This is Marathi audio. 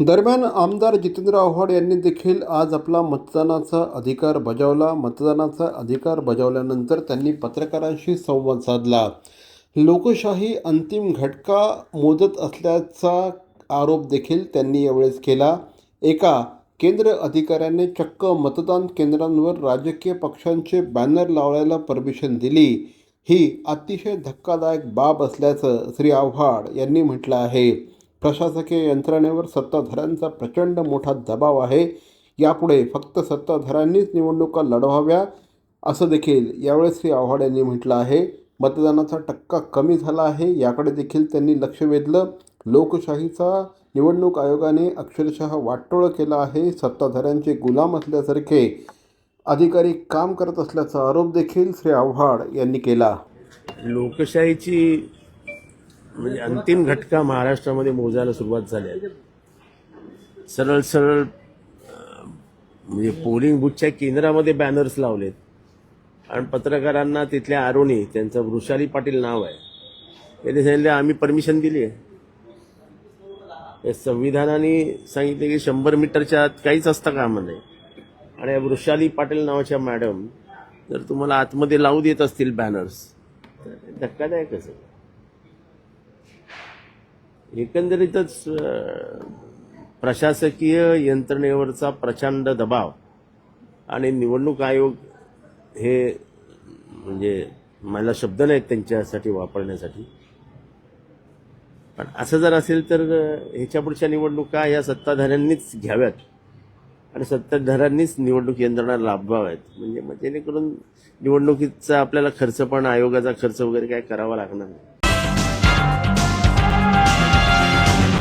दरम्यान आमदार जितेंद्र आव्हाड यांनी देखील आज आपला मतदानाचा अधिकार बजावला. मतदानाचा अधिकार बजावल्यानंतर त्यांनी पत्रकारांशी संवाद साधला. लोकशाही अंतिम घटका मोजत असल्याचा आरोप देखील त्यांनी यावेळेस केला. एका केंद्र अधिकाऱ्याने चक्क मतदान केंद्रांवर राजकीय पक्षांचे बॅनर लावण्याला परमिशन दिली. ही अतिशय धक्कादायक बाब असल्याचं श्री आव्हाड यांनी म्हटलं आहे. प्रशासकीय यंत्रणेवर सत्ताधाऱ्यांचा प्रचंड मोठा दबाव आहे. यापुढे फक्त सत्ताधाऱ्यांनीच निवडणुका लढवाव्या असं देखील यावेळेस श्री आव्हाड यांनी म्हटलं आहे. मतदानाचा टक्का कमी झाला आहे याकडे देखील त्यांनी लक्ष वेधलं. लोकशाहीचा निवडणूक आयोगाने अक्षरशः वाटोळं केलं आहे. सत्ताधाऱ्यांचे गुलाम असल्यासारखे अधिकारी काम करत असल्याचा आरोप देखील श्री आव्हाड यांनी केला. लोकशाहीची म्हणजे अंतिम घटका महाराष्ट्रामध्ये मोजायला सुरुवात झाली आहे. सरळ सरळ म्हणजे पोलिंग बूथच्या केंद्रामध्ये बॅनर्स लावलेत. आणि पत्रकारांना तिथल्या आरोणी त्यांचं वृषाली पाटील नाव आहे. त्यांनी सांगितलं आम्ही परमिशन दिली आहे. या संविधानाने सांगितले की शंभर मीटरच्या आत काहीच असतं कामा नाही. आणि या वृषाली पाटील नावाच्या मॅडम जर तुम्हाला आतमध्ये लावू देत असतील बॅनर्स धक्कादायकच आहे एकंदरीतच प्रशासकीय यंत्रणेवरचा प्रचंड दबाव आणि निवडणूक आयोग हे म्हणजे मला शब्द नाहीत त्यांच्यासाठी वापरण्यासाठी. पण असं जर असेल तर ह्याच्या पुढच्या निवडणुका या सत्ताधाऱ्यांनीच घ्याव्यात आणि सत्ताधाऱ्यांनीच निवडणूक यंत्रणा लाभवाव्यात म्हणजे मग जेणेकरून निवडणुकीचा आपल्याला खर्च पण आयोगाचा खर्च वगैरे काय करावा लागणार नाही.